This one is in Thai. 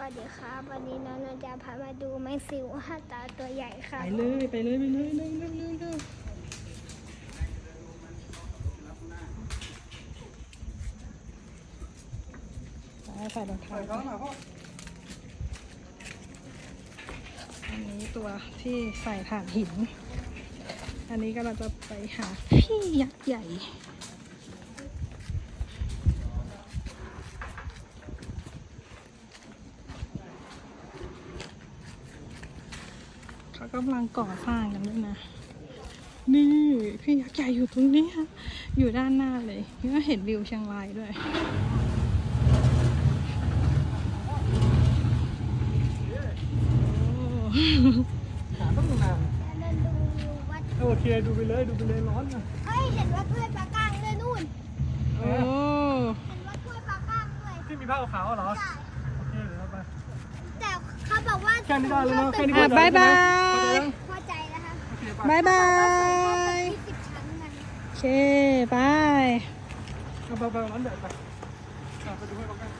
วัสดีครับวันนี้น้องนนท์จะพามาดูแมงสิวห้าตาตัวใหญ่ครัไปเลยไปเลยไปเลยเร็วเร็วเร็วเร็วไปใส่รองเท้าอันนี้ตัวที่ใส่ถ่านหิน อันนี้ก็เราจะไปหาพี่ยักษ์ใหญ่ เขากำลังก่อสร้างกันด้วยนะ นี่พี่ยักษ์ใหญ่อยู่ตรงนี้ค่ะอยู่ด้านหน้าเลยนี่ก็เห็นวิวเชียงรายด้วยโอ้หาต้องนานนนท์ดูวัดโอเคดูไปเลยดูไปเลยร้อนนะเฮ้ยเห็นวัดถ้วยปลากางเลยนู่นโอ้เห็นวัดถ้วยปลากางด้วยที่มีผ้าขาวๆเหรอใช่โอเคเดี๋ยวเราไปแต่เขาบอกว่าแค่นี้ได้แล้วเนอะแค่นี้อะบายบาย พอใจนะคะโอเคไปบายบายยี่สิบชั้นกันโอเคบายเอาไปไปร้อนเดี๋ยวไปอะไปดูให้เขากัน